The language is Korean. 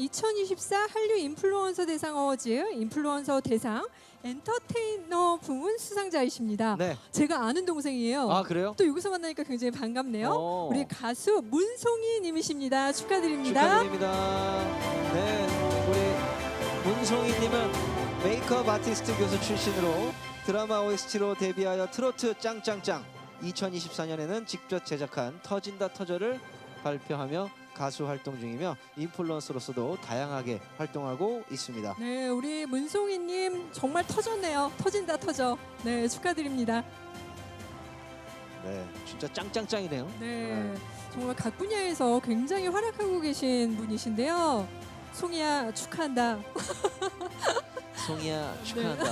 2024 한류 인플루언서 대상 어워즈 인플루언서 대상 엔터테이너 부문 수상자이십니다. 네. 제가 아는 동생이에요. 아 그래요? 또 여기서 만나니까 굉장히 반갑네요. 어. 우리 가수 문송이 님이십니다. 축하드립니다. 축하드립니다. 네, 우리 문송이님은 메이크업 아티스트 교수 출신으로 드라마 OST로 데뷔하여 트로트 짱짱짱 2024년에는 직접 제작한 터진다 터져를 발표하며 가수 활동 중이며 인플루언서로서도 다양하게 활동하고 있습니다. 네, 우리 문송이 님 정말 터졌네요. 터진다 터져. 네, 축하드립니다. 네, 진짜 짱짱짱이네요. 네, 정말 각 분야에서 굉장히 활약하고 계신 분이신데요. 송이야 축하한다. 송이야 축하한다.